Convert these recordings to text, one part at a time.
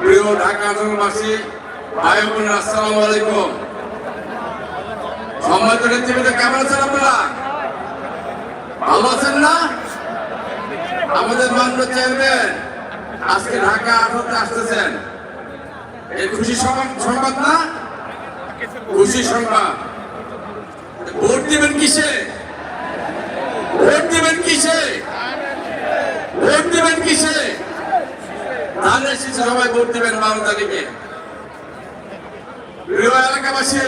প্রিয় ঢাকা ভাই বোন, আসসালামু আলাইকুম। সম্মানিত নেতৃবৃন্দ, কেমন আছেন আপনারা? ভালো আছেন না? আমাদের মাননীয় চেয়ারম্যান আজকে ঢাকা আঠারোতে আসতেছেন। এই খুশি সংবাদ না? খুশি সংবাদ। ভোট দিবেন কিসে? ভোট দিবেন কিসে? ভোট দিবেন কিসে? ধানের শীষে সবাই ভোট দিবেন বারো তারিখে এলাকাবাসী,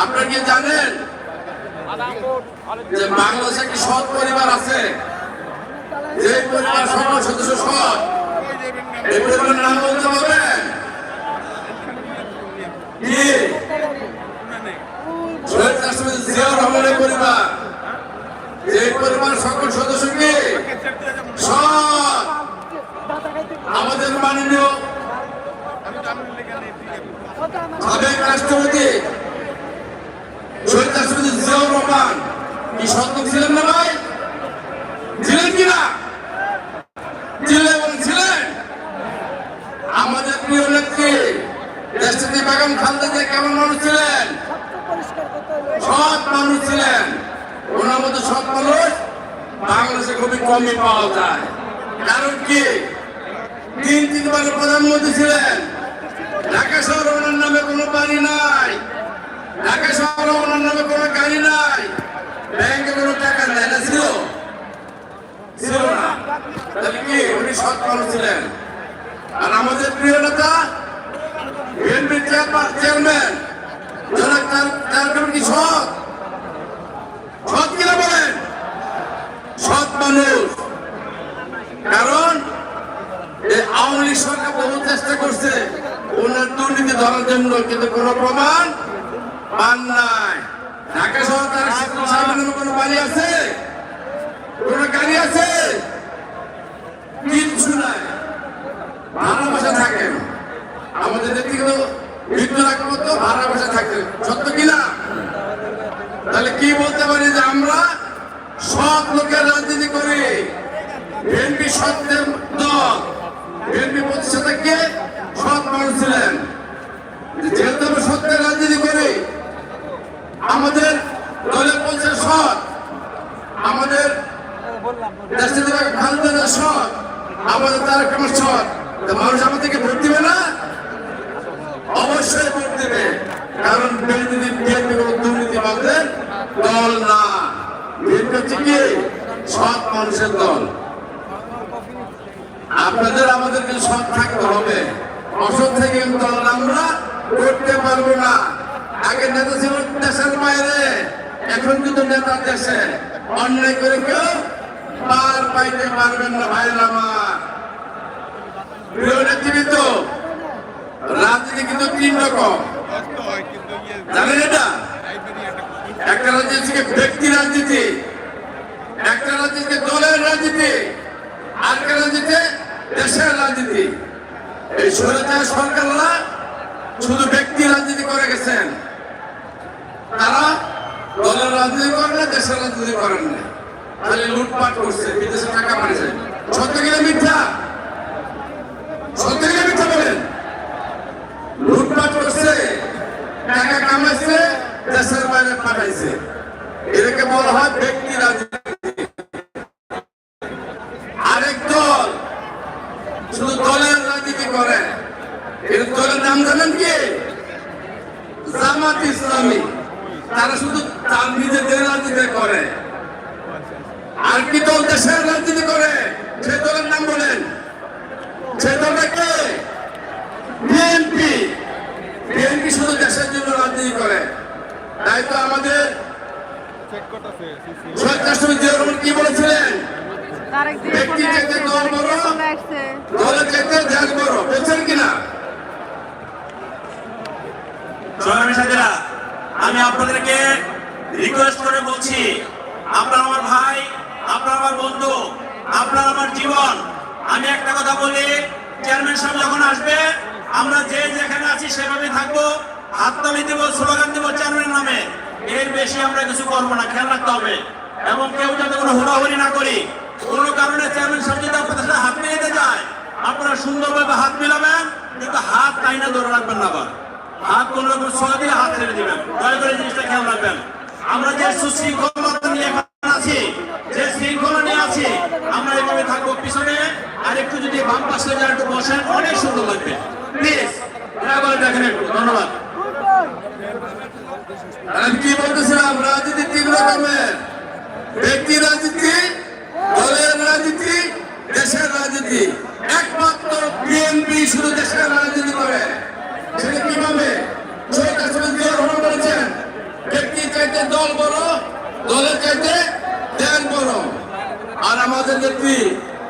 আপনারা কি জানেন যে বাংলাদেশে একটি সৎ পরিবার আছে? যে পরিবার সকল সদস্য সৎ, এই পরিবারের নাম বলতে পারবেন কি? পরিবার। যে পরিবার সকল সদস্যকে সৎ। আমাদের মাননীয় সাবেক রাষ্ট্রপতি শহীদ রাষ্ট্রপতি জিয়াউর রহমান, কি সত্য ছিলেন না ভাই? ছিলেন কিনা? ছিলেন ছিলেন আমাদের প্রিয় নেত্রী দেশটি বেগম খালেদা কেমন মানুষ ছিলেন? সৎ মানুষ ছিলেন। ওনার মতো সৎ মানুষ বাংলাদেশে খুবই কমই পাওয়া যায়। কারণ কি? তিন তিনবার প্রধানমন্ত্রী ছিলেন। ঢাকা শহরে ওনার নামে কোনো বাড়ি নাই। ঢাকা শহরে ওনার নামে কোনো গাড়ি নাই। ব্যাংকে কোনো টাকা নেয় না, ছিল? ছিল না। তাহলে কি? ছিলেন। আর আমাদের প্রিয় নেতা চেয়ারম্যান তার কি কিনা বলেন সৎ মানুষ কারণ এই আওয়ামী লীগ সরকার বহু চেষ্টা করছে ওনার দুর্নীতি ধরার জন্য কিন্তু কোনো প্রমাণ পান নাই। ঢাকা শহর কোনো বাড়ি আছে? কোনো গাড়ি আছে? কিচ্ছু নাই। ভাড়া বাসা থাকেন আমাদের ব্যক্তিগত মৃত্যু রাখার মতো ভাড়া বাসা থাকে। সত্য কিনা তাহলে কি বলতে পারি যে আমরা সৎ লোকের রাজনীতি করি? বিএনপি সত্যের দল বিএনপি প্রতিষ্ঠাতাকে সৎ মানুষ ছিলেন যেহেতু আমরা সত্যের রাজনীতি করি আমাদের দলের বলছে সৎ আমাদের দেশের খালদার সৎ আমাদের তার কেমন সৎ তা মানুষ আমাদেরকে ভোট দিবে না অবশ্যই ভোট দেবে কারণ বিএনপি বিএনপি কোনো দুর্নীতিবাদদের দল না বিএনপি হচ্ছে কি সৎ মানুষের দল আপনাদের, আমাদেরকে সৎ থাকতে হবে। অসৎ থেকে কিন্তু আমরা করতে পারব না। আগে নেতা ছিল দেশের বাইরে, এখন কিন্তু নেতা দেশে। অন্যায় করে কেউ পার পাইতে পারবেন না ভাইরা আমার। প্রিয় রাজনীতি কিন্তু তিন রকম। জানেন এটা? একটা রাজনীতি ব্যক্তি রাজনীতি, একটা রাজনীতি দলের রাজনীতি, আর একটা রাজনীতি দেশের রাজনীতি। এই স্বৈরাচার সরকাররা শুধু ব্যক্তি রাজনীতি করে গেছেন। তারা দলের রাজনীতি করেন না, দেশের রাজনীতি করেন না। খালি লুটপাট করছে, বিদেশে জামাত ইসলামী তারা শুধু তার নিজেদের রাজনীতি করে। আর কি দল দেশের রাজনীতি করে? সে দলের নাম বলেন। সে দলটা কে? বিএনপি। বিএনপি শুধু দেশের জন্য রাজনীতি করে। তাই তো আমাদের কি বলেছিলেন? ব্যক্তি আসছে দল বড় দলের চাইতে দেশ বড়। বলছেন কিনা? সংগ্রামী সাথীরা, আমি আপনাদেরকে রিকোয়েস্ট করে বলছি, আপনার আমার ভাই, আপনার আমার বন্ধু, আপনার আমার জীবন, আমি একটা কথা বলি চেয়ারম্যান সাহেব যখন আসবে, আমরা যে যেখানে আছি সেভাবে থাকব, হাততালি দেবো, স্লোগান দেবো চেয়ারম্যান নামে। এর বেশি আমরা কিছু করব না, খেয়াল রাখতে হবে। এবং কেউ যাতে কোনো হুড়াহুড়ি না করি, কোনো কারণে চেয়ারম্যান সাহেব যদি আপনাদের সাথে হাত মিলাতে যায় আপনারা সুন্দরভাবে হাত মিলাবেন, কিন্তু হাত টাইনা ধরে রাখবেন না আবার। হাত কোন রকম দিয়ে হাত ছেড়ে দিবেন। দয়া করে জিনিসটা খেয়াল রাখবেন। আমরা যে সুশৃঙ্খলতা নিয়ে আছি, যে শৃঙ্খলা নিয়ে আছি, আমরা এভাবে থাকব পিছনে। আর একটু যদি বাম পাশে যারা একটু বসেন, অনেক সুন্দর লাগবে। প্লিজ দয়া দেখেন একটু, ধন্যবাদ। আমি কি বলতেছিলাম? রাজনীতি তিন রকমের। ব্যক্তি রাজনীতি, দলের রাজনীতি, দেশের রাজনীতি। একমাত্র বিএনপি শুধু দেশের রাজনীতি করে। সেটা কীভাবে শহীদ রাষ্ট্রপতি জিয়া রহমান বলেছেন ব্যক্তি চাইতে দল বড় দলের চাইতে দেশ বড় আর আমাদের নেত্রী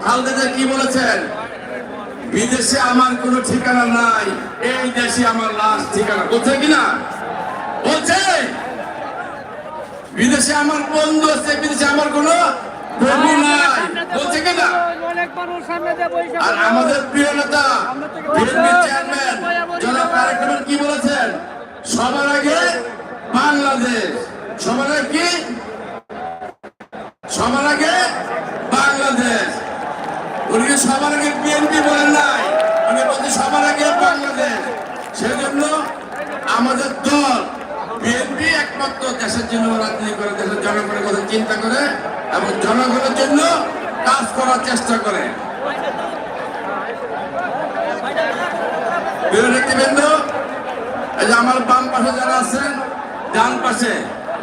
খালদা কি বলেছেন? বিদেশে আমার কোনো ঠিকানা নাই এই দেশে আমার লাশ ঠিকানা। বলছে কিনা বলছে। বিদেশে আমার বন্ধু আছে বিদেশে আমার কোনো বন্ধু নাই। বলছে কিনা অনেক মানুষ সামনে দিয়ে বসে আর আমাদের প্রিয় নেতা চেয়ারম্যান জনাব তারেক কি বলেছেন? সবার আগে বাংলাদেশ। সবার আগে কি? সবার আগে বাংলাদেশ। উনি সবার আগে বিএনপি বলেন নাই, উনি বলছে সবার আগে বাংলাদেশ। সেজন্য আমাদের দল, বিএনপি একমাত্র দেশের জন্য রাজনীতি করে, দেশের জনগণের কথা চিন্তা করে এবং জনগণের জন্য কাজ করার চেষ্টা করে। যে আমার বাম পাশে যারা আছেন, ডান পাশে,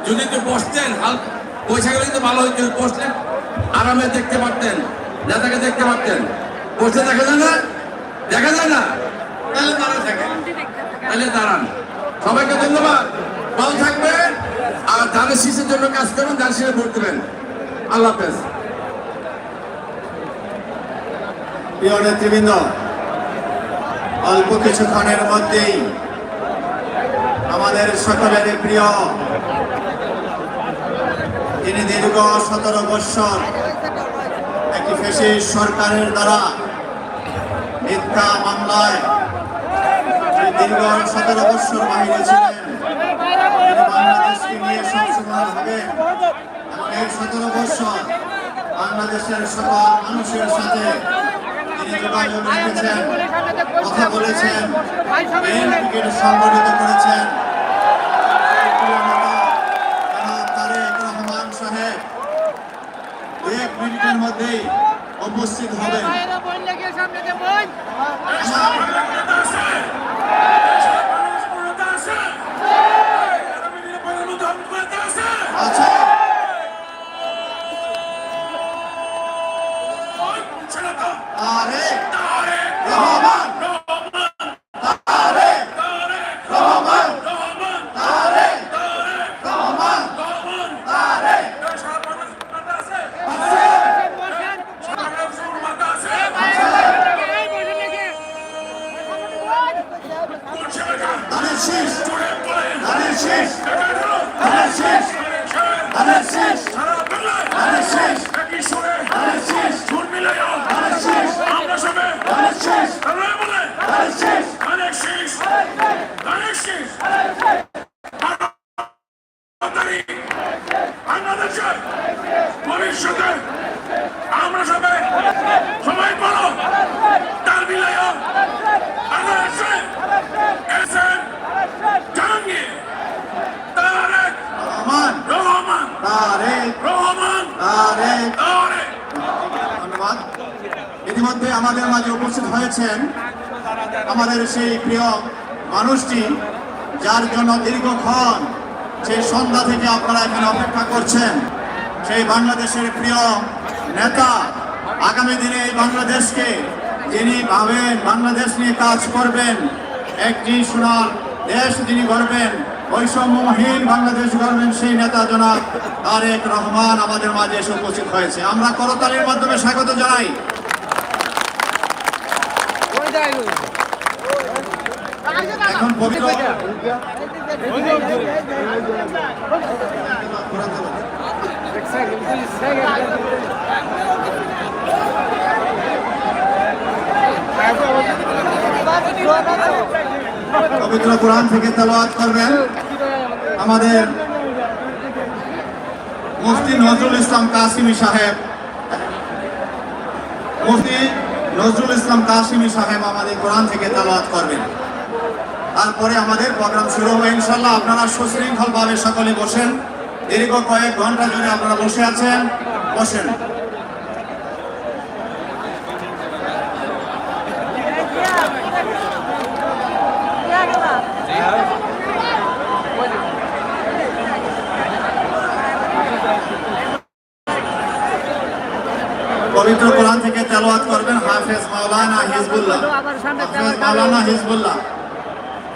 যদি একটু বসতেন, হাল পয়সা গেলে তো ভালো হইতো বসলেন আরামে দেখতে পারতেন, নেতাকে দেখতে পারতেন। বসে দেখা যায় না? দেখা যায় না? তাহলে দাঁড়ান থাকেন তাহলে দাঁড়ান। সবাইকে ধন্যবাদ। ভালো থাকবেন। আর ধানের শীষের জন্য কাজ করবেন ধান শীষে ভোট দেবেন। আল্লাহ হাফেজ। প্রিয় নেতৃবৃন্দ, অল্প কিছুক্ষণের মধ্যেই আমাদের সকলের প্রিয় তিনি দীর্ঘ সতেরো বৎসর একটি ফেসিস সরকারের দ্বারা মিথ্যা মামলায় দীর্ঘ সতেরো বৎসর বাহিরে ছিলেন। বাংলাদেশকে নিয়ে সবসময় ভাবেন। এবং এই সতেরো বৎসর বাংলাদেশের সকল মানুষের সাথে তিনি যোগাযোগ রেখেছেন, কথা বলেছেন সংগঠিত করেছেন। মিনিটের মধ্যেই উপস্থিত হবেন। ভবিষ্যতে আমরা সবাই সবাই বলো তার ধন্যবাদ ইতিমধ্যে আমাদের মাঝে উপস্থিত হয়েছেন আমাদের সেই প্রিয় মানুষটি যার জন্য দীর্ঘক্ষণ সেই সন্ধ্যা থেকে আপনারা এখানে অপেক্ষা করছেন, সেই বাংলাদেশের প্রিয় নেতা আগামী দিনে এই বাংলাদেশকে যিনি ভাবেন বাংলাদেশ নিয়ে কাজ করবেন, একটি সোনার দেশ যিনি গড়বেন, বৈষম্যহীন বাংলাদেশ গড়বেন, সেই নেতা জনাব তারেক রহমান আমাদের মাঝে এসে উপস্থিত হয়েছে। আমরা করতালির মাধ্যমে স্বাগত জানাই। এখন পবিত্র পবিত্র কোরআন থেকে তেলাওয়াত করবেন। আমাদের মুফতি নজরুল ইসলাম কাসিমি সাহেব। মুফতি নজরুল ইসলাম কাসিমি সাহেব আমাদের কোরআন থেকে তালাওয়াত করবেন। তারপরে আমাদের প্রোগ্রাম শুরু হবে ইনশাল্লাহ আপনারা সুশৃঙ্খল ভাবে সকলে বসেন। দীর্ঘ কয়েক ঘণ্টা ধরে আপনারা বসে আছেন। বসেন। পবিত্র কোরআন থেকে তেলাওয়াত করবেন হাফেজ মাওলানা হিজবুল্লাহ। হাফেজ মাওলানা হিজবুল্লাহ।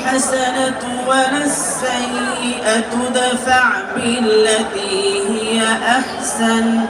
الحسنة ولا السيئة دفع بالتي هي أحسن.